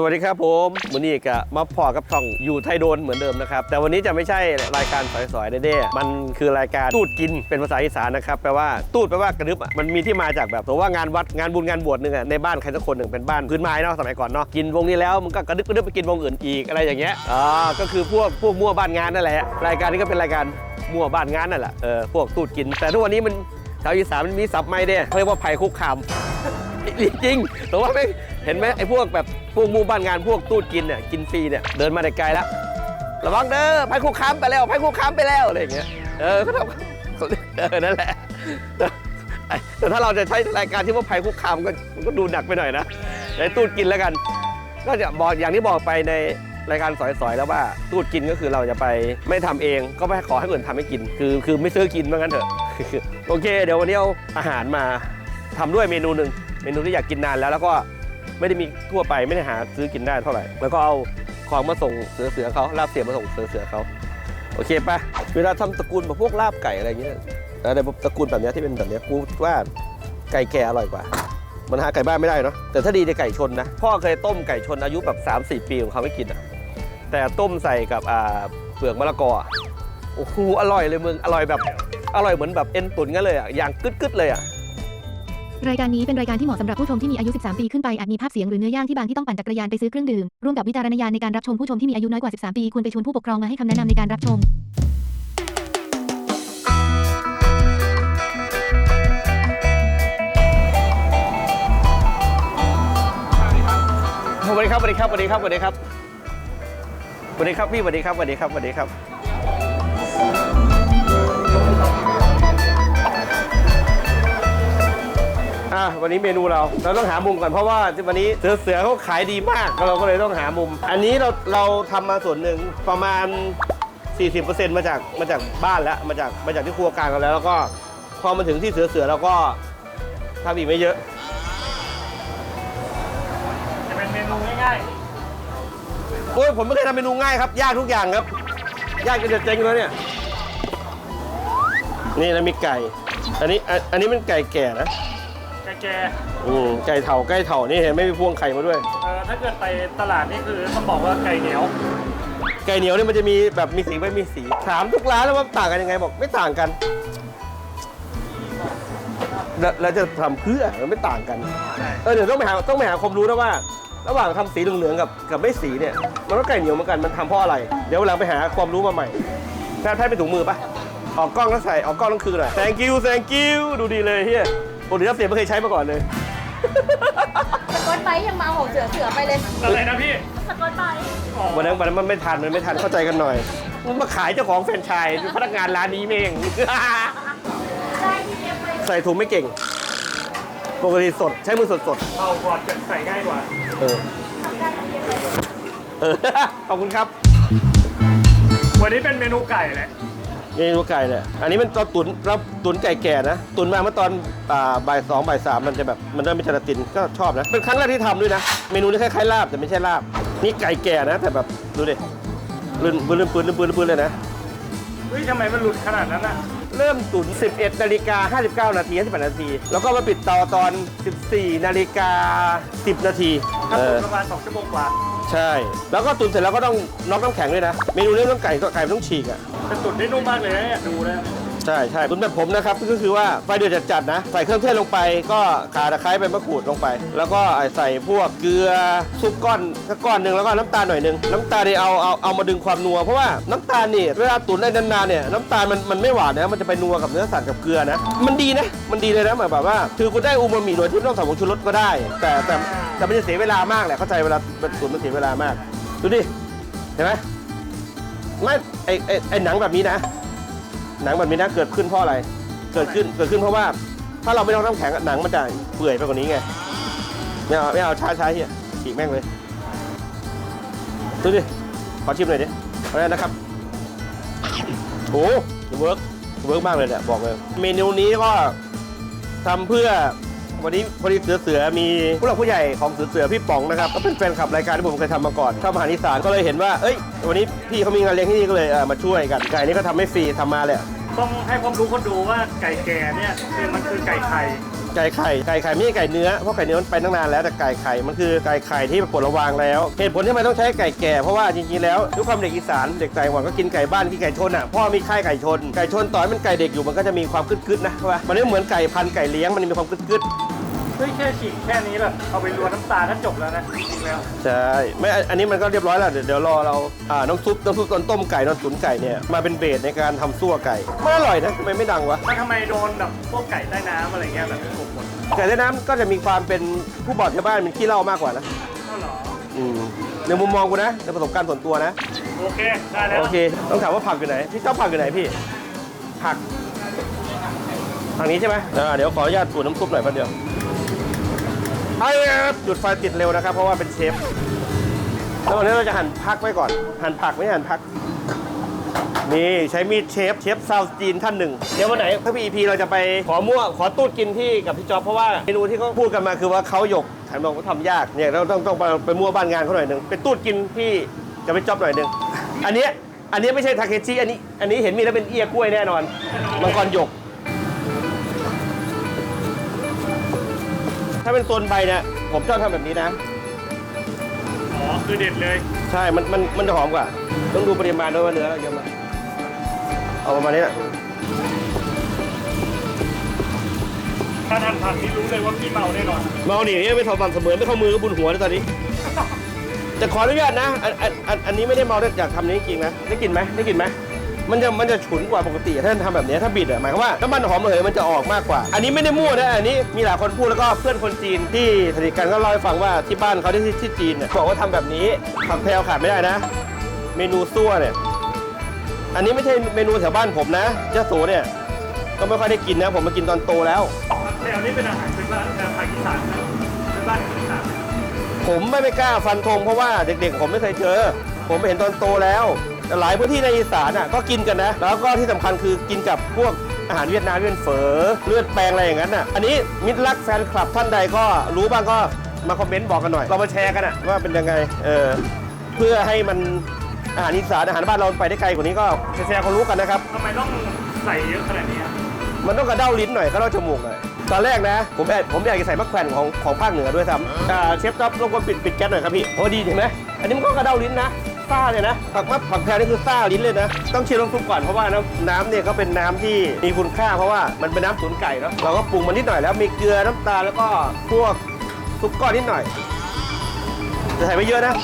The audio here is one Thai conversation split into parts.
สวัสดีครับผมวันนี้ก็มาพอกับช่องอยู่ไทยโดนเหมือนเดิมนะครับ แต่วันนี้จะไม่ใช่รายการสอยๆเด้ๆมันคือรายการตูดกินเป็นภาษาอีสานนะครับแปลว่าตูดแปลว่ากระดึบอะมันมีที่มาจากแบบตัวว่างานวัดงานบุญงานบวชหนึ่งอะในบ้านใครสักคนหนึ่งเป็นบ้านพื้นไม้เนาะสมัยก่อนเนาะกินวงนี้แล้วมันก็กระดึบกระดึบไปกินวงอื่นอีกอะไรอย่างเงี้ยอ่าก็คือพวกพวกมั่วบ้านงานนั่นแหละรายการนี้ก็เป็นรายการมั่วบ้านงานนั่นแหละเออพวกตูดกิน แต่ทุกวันนี้มันชาวอีสานมันมีศัพท์ใหม่เด้เขาเรียกว่าภัยคุกคาม จริงแต่ว่าไม่เห็นไหมไอ้พวกแบบพวกมู่บ้านงานพวกตูดกินเนี่ยกินฟรีเนี่ยเดินมาแต่ไกลแล้วระวังเด้อภัยคุกคามไปแล้วภัยคุกคามไปแล้วอะไรอย่างเงี้ยเออเขาทำเออนั่นแหละแต่ถ้าเราจะใช้รายการที่ว่าภัยคุกคามก็มันก็ดูหนักไปหน่อยนะในตูดกินแล้วกัน ก็จะบอกอย่างที่บอกไปในรายการสอยๆ แล้วว่าตูดกินก็คือเราจะไปไม่ทำเองก็ไม่ขอให้คนอื่นทำให้กิน คือคือไม่ซื้อกินเหมือนกันเถอะ โอเค เดี๋ยววันนี้เอาอาหารมาทำด้วยเมนูหนึ่ง เมนูที่อยากกินนานแล้วแล้วก็ไม่ได้มีทั่วไปไม่ได้หาซื้อกินได้เท่าไหร่ แล้วก็เอาของมาส่งเสือเสือเขาลาบเสียมาส่งเสือเสือเขาโอเคปะเวลาทำตระกูลแบบพวกลาบไก่อะไรเงี้ยอะไรแบบตระกูลแบบนี้ที่เป็นแบบนี้กูว่าไก่แก่อร่อยกว่า มันหาไก่บ้านไม่ได้เนาะแต่ถ้าดีในไก่ชนนะพ่อเคยต้มไก่ชนอายุแบบ 3 4 ปีของเขาไม่กินอะแต่ต้มใส่กับอ่าเปลือกมะละกอโอ้โหอร่อยเลยมึงอร่อยแบบอร่อยเหมือนแบบเอ็นตุ๋นกันเลยอะอย่างกึดๆเลยอะ รายการนี้เป็นรายการที่เหมาะสำหรับผู้ชมที่มีอายุ 13 ปีขึ้นไปอาจมีภาพเสียงหรือเนื้อย่างที่บางที่ต้องปั่นจักรยานไปซื้อเครื่องดื่ม ร่วมกับวิจารณญาณในการรับชมผู้ชมที่มีอายุน้อยกว่า 13 ปีควรไปชวนผู้ปกครองมาให้คำแนะนำในการรับชมสวัสดีครับสวัสดีครับสวัสดีครับสวัสดีครับสวัสดีครับพี่สวัสดีครับสวัสดีครับสวัสดีครับ วันนี้เมนูเราเราต้องหามุมก่อนเพราะว่าวันนี้เสือเสือเขาขายดีมากเราก็เลยต้องหามุม อันนี้เราเราทำมาส่วนหนึ่งประมาณ 40%มาจากมาจากบ้านแล้วมาจากมาจากที่ครัวกลางกันแล้ว แล้วก็พอมาถึงที่เสือเสือเราก็ทำอีกไม่เยอะ จะเป็นเมนูง่ายโอ้ยผมไม่เคยทำเมนูง่ายครับ ยากทุกอย่างครับ ยากจนจะเจ๊งแล้วเนี่ย นี่นะมีไก่ อันนี้อันอันนี้เป็นไก่แก่นะๆ แกอืมไก่เถาไก่เถานี่เห็นไหม่มีพวงไข่มาด้วย ๆเอ่อถ้าเกิดไปตลาดนี่คือต้องบอกว่าไก่เหนียว ไก่เหนียวเนี่ยมันจะมีแบบมีสีไม่มีสีถามทุกร้านแล้วว่าต่างกันยังไงบอกไม่ต่างกันแล้วแล้วจะทำเพื่อมันไม่ต่างกันเออเดี๋ยวต้องไปหาต้องไปหาความรู้นะว่า ระหว่างทำสีเหลืองๆกับกับไม่สีเนี่ย มันก็ไก่เหนียวเหมือนกันมันทำเพราะอะไร เดี๋ยววันหลังไปหาความรู้มาใหม่แพทย์แพทย์เป็นถุงมือปะออกกล้องแล้วใส่ออกกล้องต้องคือหน่อย thank you thank you ดูดีเลยเฮีย ปกติรับเสียงไม่เคยใช้มาก่อนเลย สกอตไบรท์ยังมาเอาของเสือเสือไปเลยอะไรนะพี่สกอตไบรท์อ๋อวันนั้นวันนั้นมันไม่ทันมันไม่ทันเข้าใจกันหน่อยมันมาขายเจ้าของแฟรนไชส์เป็นพนักงานร้านนี้เอง ได้ที่เตรียมไปใส่ถุงไม่เก่ง ปกติสดใช้มือสดสดเอาก่อนจะใส่ง่ายกว่า ๆเออเออ ขอบคุณครับ วันนี้เป็นเมนูไก่แหละ เมนูไก่เนี่ย อันนี้มันเราตุ๋นเราตุ๋นไก่แก่นะ ตุ๋นมาเมื่อตอนอ่าบ่ายสองบ่ายสามมันจะแบบมันเริ่มมีจาตินก็ชอบนะ เป็นครั้งแรกที่ทำด้วยนะ เมนูนี้คล้ายๆลาบแต่ไม่ใช่ลาบ นี่ไก่แก่นะ แต่แบบดูดิลื่นปืนลื่นปืนลื่นปืนลื่นปืนเลยนะ เฮ้ยทำไมมันหลุดขนาดนั้นอะ เริ่มตุ๋น11 นาฬิกา 59 นาที58นาที แล้วก็มาปิดเตาตอน 14 นาฬิกา 10 นาที ถ้าเอตุ๋อนประมาณ2ชั่วโมงกว่า ใช่ แล้วก็ตุ๋นเสร็จแล้วก็ต้องน็อกน้ำแข็งด้วยนะ เมนูนี้ต้องไก่ก็ไก่มันต้องฉีกอะ แต่ตุ๋นได้นุ่มมากเลยนะเนี่ยดูนะ ใช่ใช่ตุ๋นแบบผมนะครับก็คือว่าไฟเดือดจัดๆนะ ใส่เครื่องเทศลงไป ก็ข่าตะไคร้ใบมะกรูดลงไป แล้วก็ใส่พวกเกลือซุปก้อนสักก้อนหนึ่งแล้วก็น้ำตาลหน่อยหนึ่งน้ำตาลนี่เอาเอาเอามาดึงความนัวเพราะว่าน้ำตาลนี่เวลาตุ๋นได้นานๆเนี่ยน้ำตาลมันมันไม่หวานนะมันจะไปนัวกับเนื้อสัตว์กับเกลือนะ มันดีนะมันดีเลยนะหมายแบบว่า คือคุณได้อูมามิโดยที่ไม่ต้องใส่ผงชูรสก็ได้ แต่แต่แต่มันจะเสียเวลามากแหละเข้าใจเวลาตุ๋นมันเสียเวลามากดูดิเห็นไหมไม่ไอไอไอหนังแบบนี้นะ หนังแบบนี้นะเกิดขึ้นเพราะอะไร เกิดขึ้นเกิดขึ้นเพราะว่า ถ้าเราไม่ต้องน้ำแข็งหนังมันจะเปื่อยไปกว่านี้ไงไม่เอาไม่เอาช้าช้าเฮียฉีกแม่งเลยดูดิขอชิมหน่อยดิเอาเลยนะครับโอ้เวิร์กเวิร์กมากเลยเนี่ยบอกเลย เมนูนี้ก็ทำเพื่อ วันนี้พอดีเสือเสือมีผู้หลักผู้ใหญ่ของเสือเสือพี่ป๋องนะครับก็เป็นแฟนคลับรายการที่ผมเคยทำมาก่อนชอบอาหารอีสานก็เลยเห็นว่าเอ้ยวันนี้พี่เขามีงานเลี้ยงที่นี่ก็เลยเออมาช่วยกันไก่นี่ก็ทำไม่ฟรีทำมาเลยต้องให้ความรู้คนดูว่าไก่แก่เนี่ยคือมันคือไก่ไข่ไก่ไข่ไก่ไข่ไม่ใช่ไก่เนื้อเพราะไก่เนื้อมันไปตั้งนานแล้วแต่ไก่ไข่มันคือไก่ไข่ที่ปลดระวางแล้วเหตุผลที่ทำไมต้องใช้ไก่แก่เพราะว่าจริงๆแล้วด้วยความเด็กอีสานเด็กไก่หวานก็กินไก่บ้านกินไก่ชนอะพ่อมีค่ายไก่ชนไก่ชนต่อให้มันไก่เด็กอยู่มันก็จะมีความกึดๆนะว่ามันไม่เหมือนไก่พันธุ์ไก่เลี้ยงมันมีความกึดๆ เฮ้ยแค่ฉีกแค่นี้แบบเอาไปรวนน้ำตาลก็จบแล้วนะจริงๆแล้วใช่ไม่อันอันนี้มันก็เรียบร้อยแล้วเดี๋ยวเดี๋ยวรอเราอ่าน้ำซุปน้ำซุปตอนต้มไก่ตอนตุ๋นไก่เนี่ยมาเป็นเบสในการทำซั่วไก่ไม่อร่อยนะทำไมไม่ดังวะมันทำไมโดนแบบพวกไก่ใต้น้ำอะไรเงี้ยแบบกบหมดไก่ใต้น้ำก็จะมีความเป็นผู้บอกชาวบ้านเป็นขี้เหล้ามากกว่านะก็หรออืมในมุมมองกูนะในประสบการณ์ส่วนตัวนะ โอเคได้แล้วโอเค ต้องถามว่าผักอยู่ไหน พี่ชอบผักอยู่ไหนพี่ ผักทางนี้ใช่ไหมอ่าเดี๋ยวขออนุญาตสูตรน้ำซุปหน่อยแป๊บเดียว ไอ้ครับจุดไฟติดเร็วนะครับ เพราะว่าเป็นเชฟแล้ววันนี้เราจะหั่นผักไว้ก่อน หั่นผักไม่หั่นผัก นี่ใช้มีดเชฟเชฟซาวจีนท่านหนึ่ง เดี๋ยววันไหนถ้าพี่อีพีเราจะไปขอมั่วขอตูดกินที่กับพี่จ๊อบเพราะว่าเมนูที่เขาพูดกันมาคือว่าเขาหยกฉันบอกว่าทำยากเนี่ยเราต้องต้องไปไปมั่วบ้านงานเขาหน่อยหนึ่งไปตูดกินพี่กับพี่จ๊อบหน่อยหนึ่งอันเนี้ยอันเนี้ยไม่ใช่ทาเคชิอันนี้อันนี้เห็นมีแล้วเป็นเอียกล้วยแน่นอนมังกรหยก ถ้าเป็นโซนใบเนี่ยผมชอบทำแบบนี้นะ อ๋อ คือเด็ดเลย ใช่ มัน มัน มันจะหอมกว่า ต้องดูปริมาณด้วยว่าเนื้อเราเยอะไหมเอาประมาณนี้แหละถ้าทานผักนี่รู้เลยว่าพี่เมาแน่นอนเมาหนีเนี่ยไม่ทำความเสมอไม่เข้ามือก็บุญหัวแล้วตอนนี้ จะขออนุญาตนะ อัน อัน อันอันนี้ไม่ได้เมาด้วยอยากทำนี้จริงๆนะ ได้กลินไหมได้กลินไหม มันจะมันจะฉุนกว่าปกติถ้าทำแบบนี้ถ้าบิดอะหมายความว่าน้ำมันหอมระเหยมันจะออกมากกว่า อันนี้ไม่ได้มั่วนะอันนี้มีหลายคนพูดแล้วก็เพื่อนคนจีนที่สนิทกันก็เล่าให้ฟังว่าที่บ้านเขาที่ที่ที่จีนเนี่ยบอกว่าทำแบบนี้ผักแพรวขาดไม่ได้นะ เมนูซั่วเนี่ยอันนี้ไม่ใช่เมนูแถวบ้านผมนะเจ้าโสเนี่ยก็ไม่ค่อยได้กินนะ ผมมากินตอนโตแล้วแถวนี้เป็นอาหารพื้นบ้านอาหารอีสานนะพื้นบ้านอีสานผมไม่ไม่กล้าฟันธงเพราะว่าเด็กๆ ผมไม่เคยเจอ ผมไปเห็นตอนโตแล้วแต่ หลายพื้นที่ในอีสานอะก็กินกันนะ แล้วก็ที่สำคัญคือกินกับพวกอาหารเวียดนามเวียนเฝอเลือดแปลงอะไรอย่างนั้นอะอันนี้มิตรรักแฟนคลับท่านใดก็รู้บ้างก็มาคอมเมนต์บอกกันหน่อย เรามาแชร์กันอะว่าเป็นยังไงเออเพื่อให้มันอาหารอีสานอาหารบ้านเราไปได้ไกลกว่านี้ก็แชร์ๆคนรู้กันนะครับทำไมต้องใส่เยอะขนาดนี้อะมันต้องกระเด้าลิ้นหน่อยกระเด้าจมูกหน่อยตอนแรกนะ ผมแอบผมอยากจะใส่มะแขวนของของภาคเหนือด้วยซ้ำอ่าเชฟจ๊อบรบกวนปิดปิดแก๊สหน่อยครับพี่โอ้ดีเห็นไหมอันนี้มันก็กระเด้าลิ้นนะ ซ่าเลยนะผักมะผักแพรนี่คือซ่าลิ้นเลยนะ ต้องชิมน้ำซุปก่อนเพราะว่าน้ำน้ำเนี่ยก็เป็นน้ำที่มีคุณค่าเพราะว่ามันเป็นน้ำตุ๋นไก่เนาะเราก็ปรุงมันนิดหน่อยแล้วมีเกลือน้ำตาลแล้วก็พวกซุปก้อนนิดหน่อยจะใส่ไม่เยอะนะ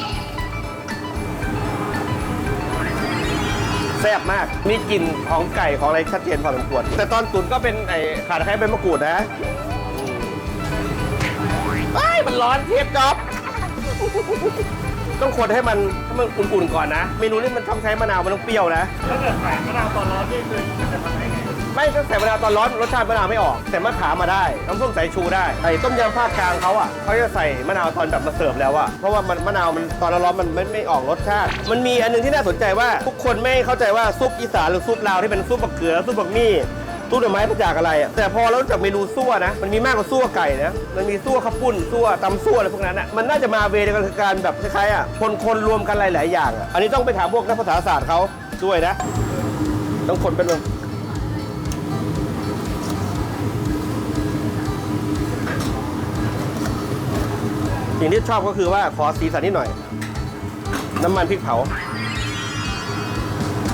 แซ่บมาก มีกลิ่นของไก่ของอะไรชัดเจนพอสมควร แต่ตอนตุ๋นก็เป็นไอ้ขาตะไคร้เป็นมะกรูดนะไอ้ย มันร้อนเทียบจ๊อบ ต้องคนให้มันให้มันอุ่นๆก่อนนะ เมนูนี้มันต้องใช้มะนาวมันต้องเปรี้ยวนะ ถ้าเกิดใส่มะนาวตอนร้อนนี่คือมันจะทำได้ไงไม่ถ้าใส่มะนาวตอนร้อนรสชาติมะนาวไม่ออก แต่มะขามมาได้น้ำส้มสายชูได้ไอ้ต้มยำภาคกลางเขาอะเขาจะใส่มะนาวตอนแบบมาเสิร์ฟแล้วอะเพราะว่ามันมะนาวมันตอนร้อนๆมันไม่ไม่ออกรสชาติ มันมีอันหนึงที่น่าสนใจว่าทุกคนไม่เข้าใจว่าซุปอีสานหรือซุปลาวที่เป็นซุปบักเขือซุปบักมี่ ซุปดอกไม้มาจากอะไรอะแต่พอเราดูจักเมนูซั่วนะ มันมีมากกว่าซั่วไก่นะมันมีซั่วข้าวปุ้นซั่วตำซั่วอะไรพวกนั้นอะมันน่าจะมาเวเดียวกันคือการแบบคล้ายๆอะคนคนรวมกันหลาย ๆ อย่างอะอันนี้ต้องไปถามพวกนักภาษาศาสตร์เขาด้วยนะ ต้องคนเป็นสิ่งที่ชอบก็คือว่าขอสีสันนิดหน่อย น้ำมันพริกเผา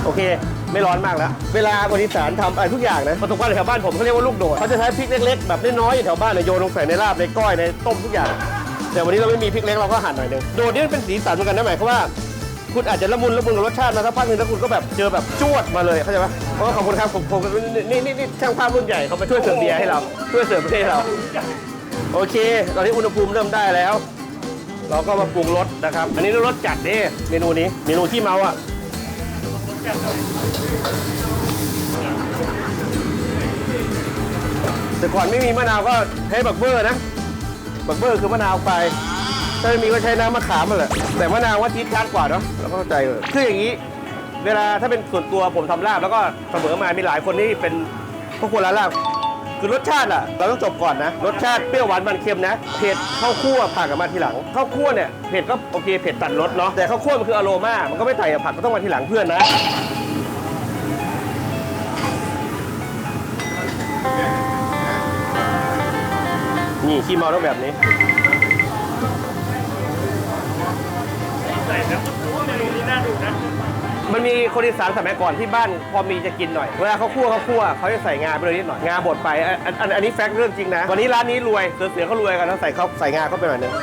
โอเค ไม่ร้อนมากแล้ว เวลาคนอีสานทำอะไรทุกอย่างนะประสบการณ์แถวบ้านผมเขาเรียกว่าลูกโดดเขาจะใช้พริกเล็กๆแบบน้อยๆอยู่แถวบ้านเนี่ยโยนลงใส่ในลาบในก้อยในต้มทุกอย่าง แต่วันนี้เราไม่มีพริกเล็กเราก็หั่นหน่อยหนึงโดดนี่มันเป็นสีสันเหมือนกันนะหมายความว่า คุณอาจจะละมุนละมุนกับรสชาติมาสักพักหนึงแล้วคุณก็แบบเจอแบบจวดมาเลยเข้าใจปะเพราะขอบคุณครับผมผมนี่นี่นี่ช่างภาพรุ่นใหญ่เขามาช่วยเสิร์ฟเบียร์ให้เราช่วยเสิร์ฟประเทศเรา โอเค ตอนนี้อุณหภูมิเริ่มได้แล้ว เราก็มาปรุงรสนะครับ อันนี้รสจัดเด้เมนูนี้ เมนูที่เมาอะ แต่ก่อนไม่มีมะนาวก็ใช้บักเบอร์นะ บักเบอร์คือมะนาวไป ถ้าไม่มีก็ใช้น้ำมะขามมาแหละ แต่มะนาวว่าจี๊ดจ๊าดกว่าเนาะเราเข้าใจเลยคืออย่างนี้ เวลาถ้าเป็นส่วนตัวผมทำลาบแล้วก็เสมอมามีหลายคนที่เป็นพวกคนละลาบ คือรสชาติอะเราต้องจบก่อนนะ รสชาติเปรี้ยวหวานมันเค็มนะเผ็ดข้าวคั่วผักกับมาทีหลังข้าวคั่วเนี่ยเผ็ดก็โอเคเผ็ดตัดรสเนาะแต่ข้าวคั่วมันคืออโรมามันก็ไม่ใส่กับผักก็ต้องมาทีหลังเพื่อนนะนี่ขี้เมาต้องแบบนี้ใส่แล้วก็รู้ว่าเมนูนี้น่าดูนะ มันมีคนอีสานสมัยก่อนที่บ้านพอมีจะกินหน่อย เวลาเขาคั่วเขาคั่วเขาจะใส่งาไปเลยนิดหน่อย งาบดไปอันอันอันอันนี้แฟกต์เรื่องจริงนะ วันนี้ร้านนี้รวย เสือเสือเขารวยกันแล้วใส่เขาใส่งาเข้าไปหน่อยนึง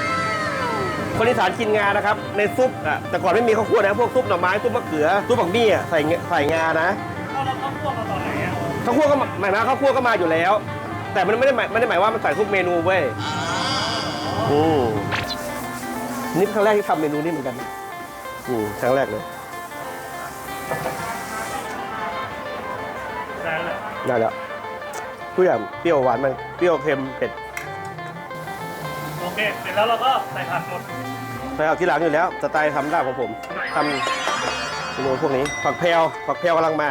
คนอีสานกินงานะครับ ในซุปอะแต่ก่อนไม่มีข้าวคั่วนะพวกซุปหน่อไม้ซุปมะเขือซุปบักมี่อะใส่งใส่งานะเอาแล้วเขาพวกมาตอนไหนอะข้าวคั่วก็มาหมายนะข้าวคั่วก็มาอยู่แล้ว แต่มันไม่ได้หมายไม่ได้หมายว่ามันใส่ทุกเมนูเว้ยอืมนี่ครั้งแรกที่ทำเมนูนี้เหมือนกันนะอืมครั้งแรกเลย ได้แล้วทุกอย่างเปรี้ยวหวานมันเปรี้ยวเค็มเผ็ดโอเค เสร็จแล้วเราก็ใส่ผักหมดไปเอาที่หลังอยู่แล้วสไตล์ทำได้ของผมทำเมนูพวกนี้ผักแพรวผักแพรวกำลังมา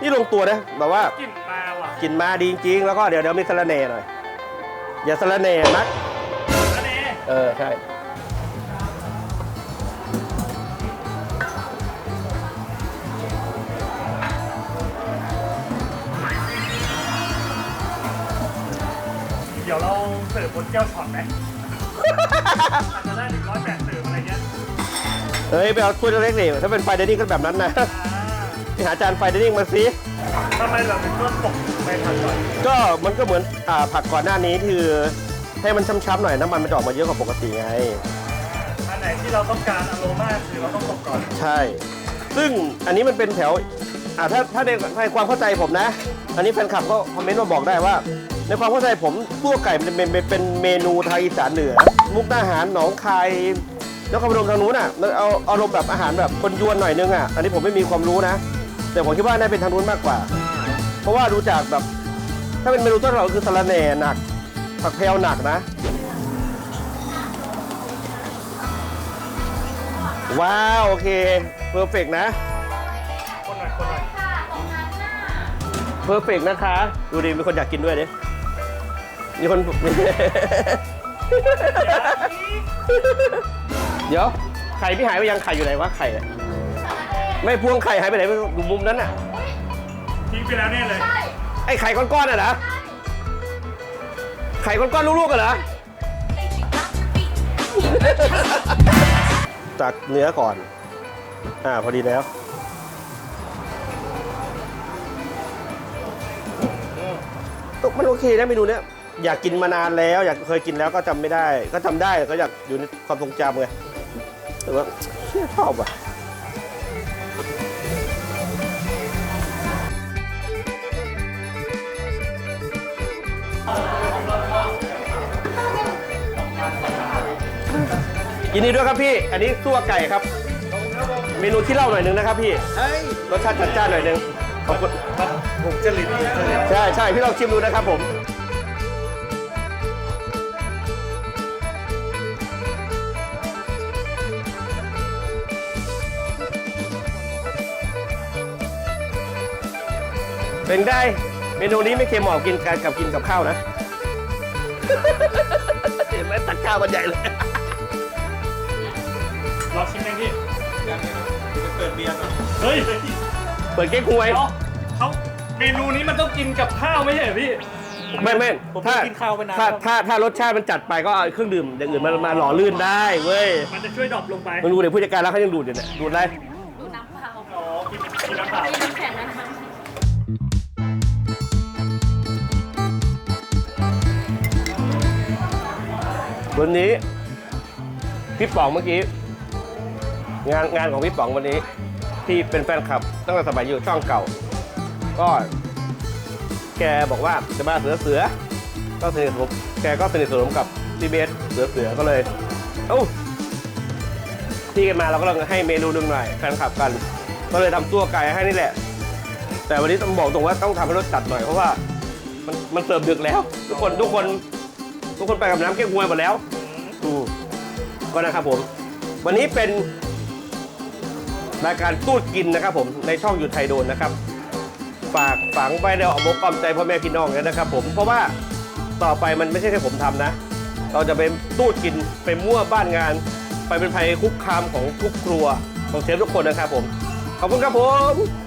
นี่ลงตัวนะแบบว่ากลิ่นมาว่ะกินมาดีจริงๆแล้วก็เดี๋ยวเดี๋ยวมีสะระเน่หน่อย อย่าสะระเน่นักอันนี้เออใช่ ดี๋ยวเราเสิร์ฟบนแก้วช็อตไหมอาจจะได้ถึงร้อยแปดเสิร์ฟอะไรเงี้ยเฮ้ยไปเอาถ้วยเล็กๆนี่ถ้าเป็นไฟเดนิ่งก็แบบนั้นนะอ่าไปหาจานไฟเดนิ่งมาสิทำไมเราถึงต้องตกไปผักก่อนก็มันก็เหมือนอ่าผักก่อนหน้านี้คือให้มันช้ำๆหน่อยน้ำมันมันจะออกมาเยอะกว่าปกติไง อันไหนที่เราต้องการอโรมาคือเราต้องตกก่อนใช่ ซึ่งอันนี้มันเป็นแถวอ่าถ้าถ้าในในความเข้าใจผมนะ อันนี้แฟนคลับก็คอมเมนต์มาบอกได้ว่า ในความเข้าใจผมตัวไก่มันเป็นเป็นเป็นเมนูไทยอีสานเหนือ มุกดาหารหนองคายแล้วก็พนมทางนู้นอะมันเอาเอารมณ์แบบอาหารแบบคนยวนหน่อยนึงอะอันนี้ผมไม่มีความรู้นะ แต่ผมคิดว่าน่าเป็นทางนู้นมากกว่า เพราะว่าดูจากแบบ ถ้าเป็นเมนูต้นเราคือสะระแหน่หนักผักแพรวหนักนะ ว้าวโอเคเพอร์เฟกนะคนหน่อยคนหน่อยเพอร์เฟกนะคะ ดูดิมีคนอยากกินด้วยดิ มีคนเดี๋ยวไข่พี่หายไปยังไข่อยู่ไหนวะไข่อะไม่พวงไข่หายไปไหนไปอยู่มุมนั้นน่ะ ทิ้งไปแล้วแน่เลย ไอ้ไข่ก้อนๆน่ะเหรอไข่ก้อนๆลูกๆกันเหรอตักเนื้อก่อน อ่า พอดีแล้วมันโอเคนะเมนูเนี้ย อยากกินมานานแล้ว อยากเคยกินแล้วก็จำไม่ได้ ก็จำได้ก็อยากอยู่ในความทรงจำไงแต่ว่าเชี่ยชอบอะ ยินดีด้วยครับพี่ อันนี้ตัวไก่ครับ เมนูที่เล่าหน่อยหนึงนะครับพี่รสชาติจัดจ้านหน่อยหนึงขอบคุณ ผมจะลิ้นผมจะลิ้นใช่ใช่พี่ลองชิมดูนะครับผม เป็นได้เมนูนี้ไม่เค็มหมอกกินกันกับกินกับข้าวนะ เห็นไหมตักข้าวกันใหญ่เลยรอชิมยังพี่ยังเลยนะเปิดเบียร์ก่อนเฮ้ยเปิดเก๊กฮวยเดี๋ยวเขาเมนูนี้มันต้องกินกับข้าวไม่ใช่เหรอพี่ ไม่ไม่ผมไม่ถ้ากินข้าวไปนานถ้าแล้ว ถ้าถ้ารสชาติมันจัดไปก็เอาเครื่องดื่มอย่างอื่นมามาหล่อลื่นได้เว้ยมันจะช่วยดรอปลงไป มึงดูเดี๋ยวผู้จัดการแล้วเขายังดูดอยู่เนี่ยดูดอะไร วันนี้พี่ป๋องเมื่อกี้ งานงานของพี่ป๋องวันนี้ ที่เป็นแฟนคลับตั้งแต่สมัยอยู่ช่องเก่า ก็แกบอกว่าจะมาเสือเสือ ก็สนิทสนมแกก็สนิทสนมกับพี่เบสเสือเสือก็เลย เอ้าที่กันมาเราก็ต้องให้เมนูหนึ่งหน่อยแฟนคลับกัน ก็เลยทำตัวไก่ให้นี่แหละ แต่วันนี้ต้องบอกตรงว่าต้องทำให้รสจัดหน่อยเพราะว่ามันมันเสิร์ฟดึกแล้ว ทุกคนทุกคน ทุกคนไปกับน้ำเก๊กฮวยหมดแล้วอืมก็นะครับผม วันนี้เป็นรายการตูดกินนะครับ ผมในช่องอยู่ไทยโดนนะครับ ฝากฝังไว้ในอ้อมอกอ้อมใจพ่อแม่พี่น้องเลยนะครับ ผมเพราะว่าต่อไปมันไม่ใช่แค่ผมทำนะ เราจะไปตูดกินไปมั่วบ้านงาน ไปเป็นภัยคุกคามของทุกครัวของเชฟทุกคนนะครับผมขอบคุณครับผม